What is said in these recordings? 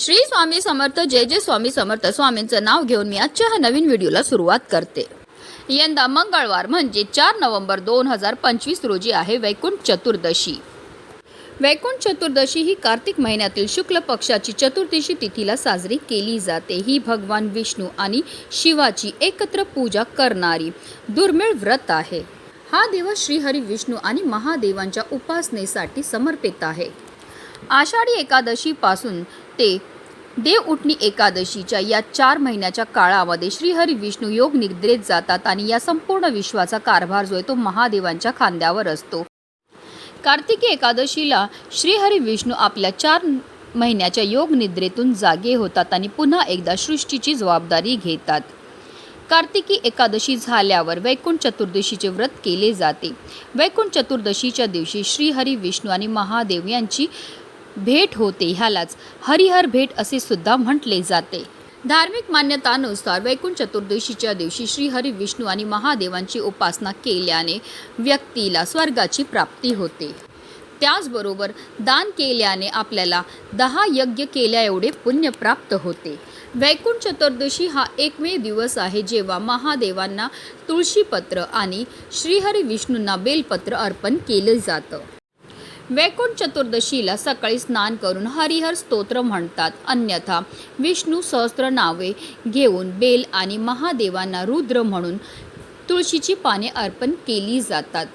श्री स्वामी समर्थ जय जय स्वामी समर्थ. स्वामींचं नाव घेऊन मी आजच्या ह्या नवीन व्हिडिओला सुरुवात करते. यंदा मंगळवार म्हणजे चार नोव्हेंबर दोन हजार पंचवीस रोजी आहे वैकुंठ चतुर्दशी. वैकुंठ चतुर्दशी ही कार्तिक महिन्यातील शुक्ल पक्षाची चतुर्दशी तिथीला साजरी केली जाते. ही भगवान विष्णू आणि शिवाची एकत्र पूजा करणारी दुर्मिळ व्रत आहे. हा दिवस श्रीहरी विष्णू आणि महादेवांच्या उपासनेसाठी समर्पित आहे. आषाढी एकादशीपासून ते देव उठणी एकादशीच्या या चार महिन्याच्या काळामध्ये श्रीहरी विष्णू योग निद्रेत जातात आणि या संपूर्ण विश्वाचा कारभार जो आहे तो महादेवांच्या खांद्यावर असतो. कार्तिकी एकादशीला श्रीहरी विष्णू आपल्या चार महिन्याच्या योग निद्रेतून जागे होतात आणि पुन्हा एकदा सृष्टीची जबाबदारी घेतात. कार्तिकी एकादशी झाल्यावर वैकुंठ चतुर्दशीचे व्रत केले जाते. वैकुंठ चतुर्दशीच्या दिवशी श्रीहरी विष्णू आणि महादेव यांची भेट होते ह्यालाच हरिहर भेट असे सुद्धा म्हटले जाते. धार्मिक मान्यतानुसार वैकुंठ चतुर्दशीच्या दिवशी श्रीहरी विष्णू आणि महादेवांची उपासना केल्याने व्यक्तीला स्वर्गाची प्राप्ती होते. त्याचबरोबर दान केल्याने आपल्याला दहा यज्ञ केल्या एवढे पुण्य प्राप्त होते. वैकुंठ चतुर्दशी हा एकमेव दिवस आहे जेव्हा महादेवांना तुळशीपत्र आणि श्रीहरी विष्णूंना बेलपत्र अर्पण केलं जातं. वैकुंठ चतुर्दशीला सकाळी स्नान करून हरिहर स्तोत्र म्हणतात. अन्यथा विष्णू सहस्त्र नावे घेऊन बेल आणि महादेवांना रुद्र म्हणून तुळशीची पाने अर्पण केली जातात.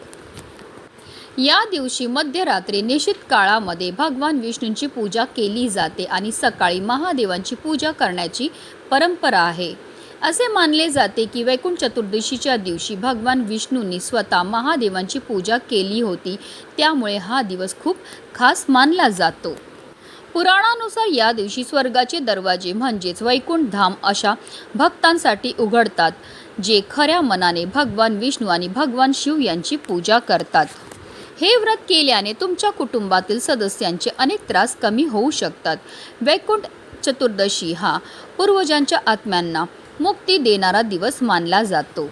या दिवशी मध्यरात्री निश्चित काळामध्ये भगवान विष्णूंची पूजा केली जाते आणि सकाळी महादेवांची पूजा करण्याची परंपरा आहे. असे मानले जाते की वैकुंठ चतुर्दशीच्या दिवशी भगवान विष्णूंनी स्वतः महादेवांची पूजा केली होती. त्यामुळे हा दिवस खूप खास मानला जातो. पुराणानुसार या दिवशी स्वर्गाचे दरवाजे म्हणजेच वैकुंठ धाम अशा भक्तांसाठी उघडतात जे खऱ्या मनाने भगवान विष्णू आणि भगवान शिव यांची पूजा करतात. हे व्रत केल्याने तुमच्या कुटुंबातील सदस्यांचे अनेक त्रास कमी होऊ शकतात. वैकुंठ चतुर्दशी हा पूर्वजांच्या आत्म्यांना मुक्ती देणारा दिवस मानला जातो.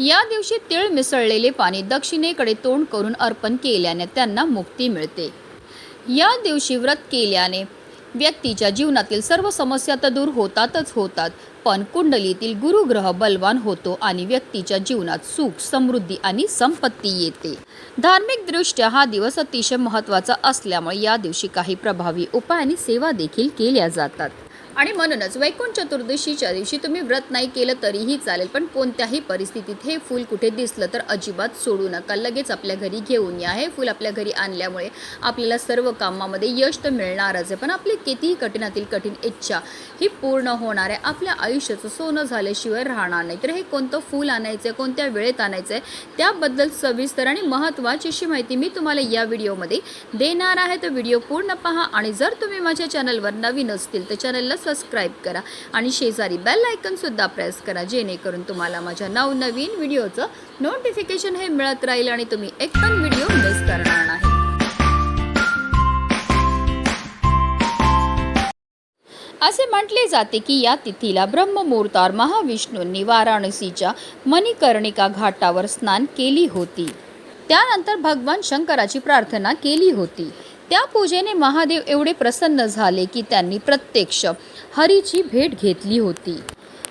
या दिवशी तीळ मिसळलेले पाणी दक्षिणेकडे तोंड करून अर्पण केल्याने त्यांना मुक्ती मिळते. या दिवशी व्रत केल्याने व्यक्तीच्या जीवनातील सर्व समस्या तर दूर होतातच होतात पण कुंडलीतील गुरुग्रह बलवान होतो आणि व्यक्तीच्या जीवनात सुख समृद्धी आणि संपत्ती येते. धार्मिक दृष्ट्या हा दिवस अतिशय महत्त्वाचा असल्यामुळे या दिवशी काही प्रभावी उपाय आणि सेवा देखील केल्या जातात. आणि म्हणूनच वैकुंठ चतुर्दशीच्या दिवशी तुम्ही व्रत नाही केलं तरीही चालेल पण कोणत्याही परिस्थितीत हे फूल कुठे दिसलं तर अजिबात सोडू नका. लगेच आपल्या घरी घेऊन या. हे फूल आपल्या घरी आणल्यामुळे आपल्याला सर्व कामामध्ये यश तर मिळणारच आहे. पण आपली कितीही कठीणातील कठीण इच्छा ही पूर्ण होणार आहे. आपल्या आयुष्याचं सोनं झाल्याशिवाय राहणार नाही. तर हे कोणतं फूल आणायचं आहे कोणत्या वेळेत आणायचं आहे त्याबद्दल सविस्तर आणि महत्त्वाची अशी माहिती मी तुम्हाला या व्हिडिओमध्ये देणार आहे. तर व्हिडिओ पूर्ण पहा आणि जर तुम्ही माझ्या चॅनलवर नवीन असतील तर चॅनलला सबस्क्राईब करा आणि शेजारी बेल आयकनसुद्धा प्रेस करा जेणेकरून तुम्हाला माझ्या नवनवीन व्हिडिओचं नोटिफिकेशन हे मिळत राहील आणि तुम्ही एक पण व्हिडिओ मिस करणार नाही. असे म्हटले जाते की या तिथीला ब्रह्ममुहूर्तावर महाविष्णूंनी वाराणसीच्या मणिकर्णिका घाटावर स्नान केली होती. त्यानंतर भगवान शंकराची प्रार्थना केली होती. त्या पूजेने महादेव एवढे प्रसन्न झाले की त्यांनी प्रत्यक्ष हरीची भेट घेतली होती.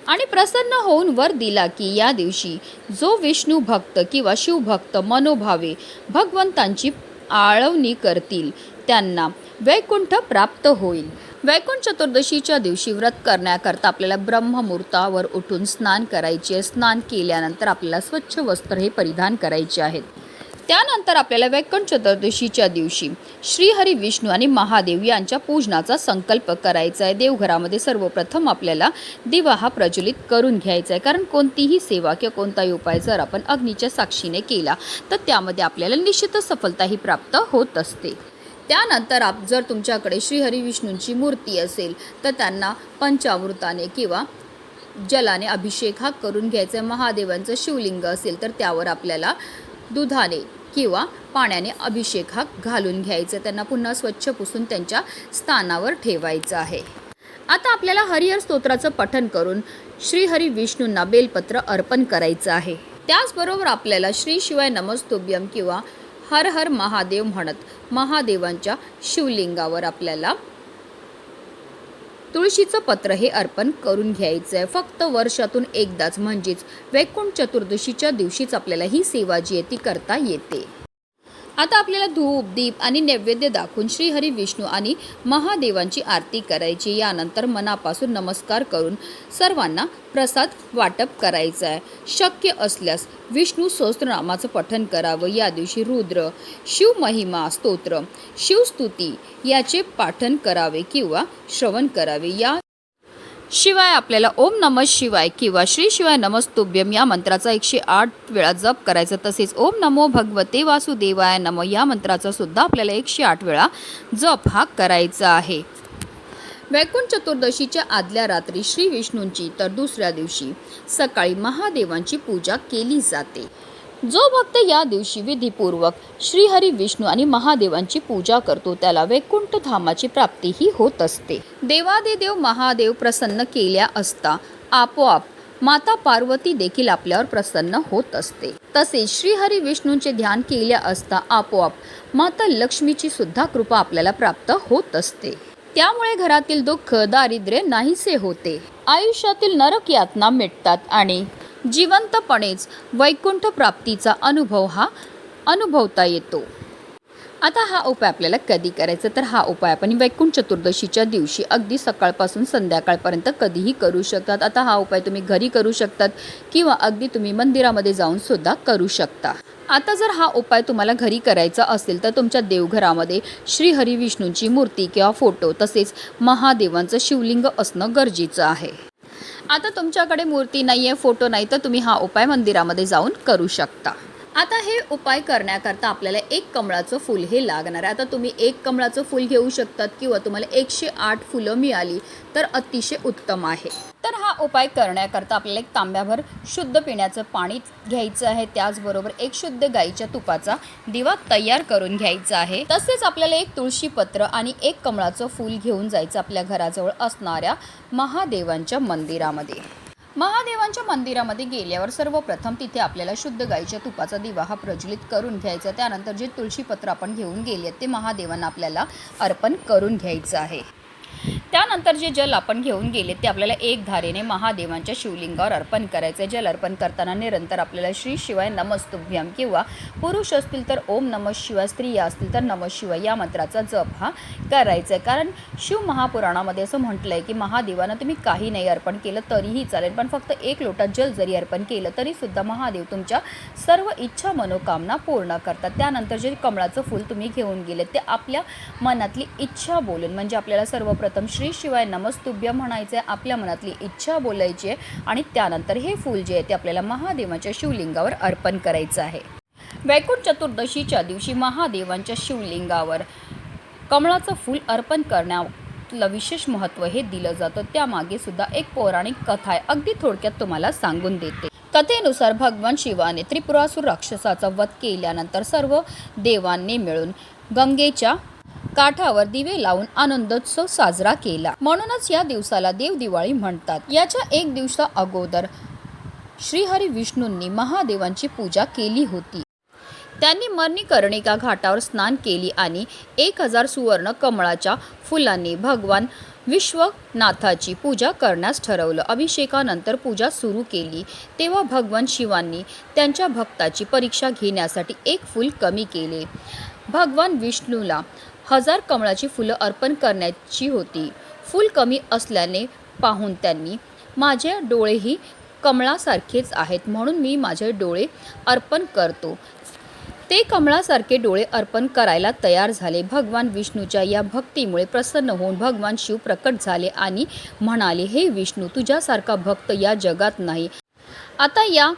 आणि प्रसन्न होऊन वर दिला की या दिवशी जो विष्णू भक्त किंवा शिवभक्त मनोभावे भगवंतांची आळवणी करतील त्यांना वैकुंठ प्राप्त होईल. वैकुंठ चतुर्दशीच्या दिवशी व्रत करण्याकरता आपल्याला ब्रह्ममुहूर्तावर उठून स्नान करायचे स्नान केल्यानंतर आपल्याला स्वच्छ वस्त्र हे परिधान करायचे आहेत. त्यानंतर आपल्याला वैकुंठ चतुर्दशीच्या दिवशी श्रीहरी विष्णू आणि महादेव यांच्या पूजनाचा संकल्प करायचा आहे. देवघरामध्ये सर्वप्रथम आपल्याला दिवा हा प्रज्वलित करून घ्यायचा आहे. कारण कोणतीही सेवा किंवा कोणताही उपाय जर आपण अग्नीच्या साक्षीने केला तर त्यामध्ये आपल्याला निश्चितच सफलताही प्राप्त होत असते. त्यानंतर आप जर तुमच्याकडे श्रीहरी विष्णूंची मूर्ती असेल तर त्यांना पंचामृताने किंवा जलाने अभिषेक हा करून घ्यायचा आहे. महादेवांचं शिवलिंग असेल तर त्यावर आपल्याला दुधाने किंवा पाण्याने अभिषेक हा घालून घ्यायचा. त्यांना पुन्हा स्वच्छ पुसून त्यांच्या स्थानावर ठेवायचं आहे. आता आपल्याला हरिहर स्तोत्राचं पठन करून श्रीहरी विष्णूंना बेलपत्र अर्पण करायचं आहे. त्याचबरोबर आपल्याला श्री शिवाय नमस्तुभ्यम किंवा हर हर महादेव म्हणत महादेवांच्या शिवलिंगावर आपल्याला तुळशीचं पत्र हे अर्पण करून घ्यायचं आहे फक्त वर्षातून एकदाच म्हणजेच वैकुंठ चतुर्दशीच्या दिवशीच आपल्याला ही सेवा जी आहे ती करता येते. आता आपल्याला धूप दीप आणि नैवेद्य दाखवून श्रीहरी विष्णू आणि महादेवांची आरती करायची. यानंतर मनापासून नमस्कार करून सर्वांना प्रसाद वाटप करायचं आहे. शक्य असल्यास विष्णू सहस्त्रनामाचं पठन करावं. या दिवशी रुद्र शिवमहिमा स्तोत्र शिवस्तुती याचे पाठन करावे किंवा श्रवण करावे. या शिवाय आपल्याला ओम नम शिवाय किंवा श्री शिवाय नमस्तुभ्यम या मंत्राचा एकशे आठ वेळा जप करायचा तसेच ओम नमो भगवते वासुदेवाय नम या मंत्राचा सुद्धा आपल्याला एकशे आठ वेळा जप हा करायचा आहे. वैकुंठ चतुर्दशीच्या आदल्या रात्री श्री विष्णूंची तर दुसऱ्या दिवशी सकाळी महादेवांची पूजा केली जाते. जो भक्त या दिवशी विधीपूर्वक श्रीहरी विष्णू आणि महादेवांची पूजा करतो त्याला वैकुंठ धामाची प्राप्तीही होत असते. देवादेदेव महादेव प्रसन्न केल्या असता आपोआप माता पार्वती देखील आपल्यावर प्रसन्न होत असते. तसेच श्रीहरी विष्णूंचे ध्यान केल्या असता आपोआप माता लक्ष्मीची सुद्धा कृपा आपल्याला प्राप्त होत असते. त्यामुळे घरातील दुःख दारिद्र्य नाहीसे होते. आयुष्यातील नरक यातना मिटतात आणि जिवंतपणेच वैकुंठ प्राप्तीचा अनुभव हा अनुभवता येतो. आता हा उपाय आपल्याला कधी करायचा? तर हा उपाय आपण वैकुंठ चतुर्दशीच्या दिवशी अगदी सकाळपासून संध्याकाळपर्यंत कधीही करू शकतात. आता हा उपाय तुम्ही घरी करू शकतात किंवा अगदी तुम्ही मंदिरामध्ये जाऊन सुद्धा करू शकता. आता जर हा उपाय तुम्हाला घरी करायचा असेल तर तुमच्या देवघरामध्ये श्री हरी विष्णूंची मूर्ती किंवा फोटो तसेच महादेवांचं शिवलिंग असणं गरजेचं आहे. आता तुमच्याकडे मूर्ती नाही आहे फोटो नाही तर तुम्ही हा उपाय मंदिरामध्ये जाऊन करू शकता. आता हे उपाय करण्याकरता आपल्याला एक कमळाचं फूल हे लागणार आहे. आता तुम्ही एक कमळाचं फूल घेऊ शकतात किंवा तुम्हाला एकशे आठ फुलं मिळाली तर अतिशय उत्तम आहे. उपाय करण्याकरता आपल्याला एक तांब्याभर शुद्ध पिण्याचं पाणी घ्यायचं आहे. त्याचबरोबर एक शुद्ध गाईच्या तुपाचा दिवा तयार करून घ्यायचा आहे. तसेच आपल्याला एक तुळशीपत्र आणि एक कमळाचं फूल घेऊन जायचं आपल्या घराजवळ असणाऱ्या महादेवांच्या मंदिरामध्ये. महादेवांच्या मंदिरामध्ये गेल्यावर सर्वप्रथम तिथे आपल्याला शुद्ध गाईच्या तुपाचा दिवा हा प्रज्वलित करून घ्यायचा. त्यानंतर जे तुळशीपत्र आपण घेऊन गेले ते महादेवांना आपल्याला अर्पण करून घ्यायचं आहे. त्यानंतर जे जल आपण घेऊन गेले ते आपल्याला एक धारेने महादेवांच्या शिवलिंगावर अर्पण करायचं आहे जल अर्पण करताना निरंतर आपल्याला श्री शिवाय नमस्तुभ्यम किंवा पुरुष असतील तर ओम नम शिवाय स्त्रिया असतील तर नम शिवाय या मंत्राचा जप हा करायचा आहे कारण शिव महापुराणामध्ये असं म्हटलं आहे की महादेवानं तुम्ही काही नाही अर्पण केलं तरीही चालेल पण फक्त एक लोटा जल जरी अर्पण केलं तरीसुद्धा महादेव तुमच्या सर्व इच्छा मनोकामना पूर्ण करतात. त्यानंतर जे कमळाचं फूल तुम्ही घेऊन गेले ते आपल्या मनातली इच्छा बोलून म्हणजे आपल्याला सर्वप्रथम श्री शिवाय नमस्तुभ्य म्हणायचं आहे आपल्या मनातली इच्छा बोलायची आहे आणि त्यानंतर हे फूल जे आहे ते आपल्याला महादेवाच्या शिवलिंगावर अर्पण करायचं आहे. वैकुंठ चतुर्दशीच्या दिवशी महादेवांच्या शिवलिंगावर कमळाचं फूल अर्पण करण्याला विशेष महत्त्व हे दिलं जातं. त्यामागे सुद्धा एक पौराणिक कथा आहे. अगदी थोडक्यात तुम्हाला सांगून देते. कथेनुसार भगवान शिवाने त्रिपुरासूर राक्षसाचा वध केल्यानंतर सर्व देवांनी मिळून गंगेच्या काठावर दिवे लावून आनंदोत्सव साजरा केला. म्हणूनच या दिवसाला देव दिवाळी म्हणतात. याच्या एक दिवसा अगोदर श्रीहरी विष्णूंनी महादेवांची पूजा केली होती. त्यांनी मर्णिकर्णिका घाटावर स्नान केली आणि एक हजार सुवर्ण कमळाच्या फुलांनी भगवान विश्वनाथाची पूजा करण्यास ठरवलं. अभिषेकानंतर पूजा सुरू केली. तेव्हा भगवान शिवांनी त्यांच्या भक्ताची परीक्षा घेण्यासाठी एक फूल कमी केले. भगवान विष्णूला हजार कमळाची फुलं अर्पण करण्याची होती. फूल कमी असल्याने पाहून त्यांनी माझे डोळेही कमळासारखेच आहेत म्हणून मी माझे डोळे अर्पण करतो. ते कमळासारखे डोळे अर्पण करायला तयार झाले. भगवान विष्णूच्या या भक्तीमुळे प्रसन्न होऊन भगवान शिव प्रकट झाले आणि म्हणाले हे विष्णू तुझ्यासारखा भक्त या जगात नाही. आता या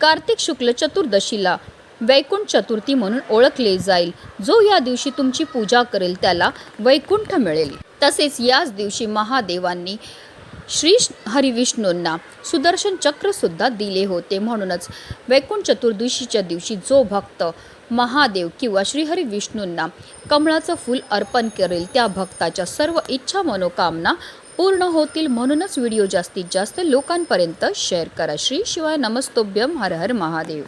कार्तिक शुक्ल चतुर्दशीला वैकुंठ चतुर्थी म्हणून ओळखले जाईल. जो या दिवशी तुमची पूजा करेल त्याला वैकुंठ मिळेल. तसेच याच दिवशी महादेवांनी श्री हरिविष्णूंना सुदर्शन चक्रसुद्धा दिले होते. म्हणूनच वैकुंठ चतुर्दशीच्या दिवशी जो भक्त महादेव किंवा श्रीहरी विष्णूंना कमळाचं फूल अर्पण करेल त्या भक्ताच्या सर्व इच्छा मनोकामना पूर्ण होतील. म्हणूनच व्हिडिओ जास्तीत जास्त लोकांपर्यंत शेअर करा. श्री शिवाय नमस्तोभ्यम हर हर महादेव.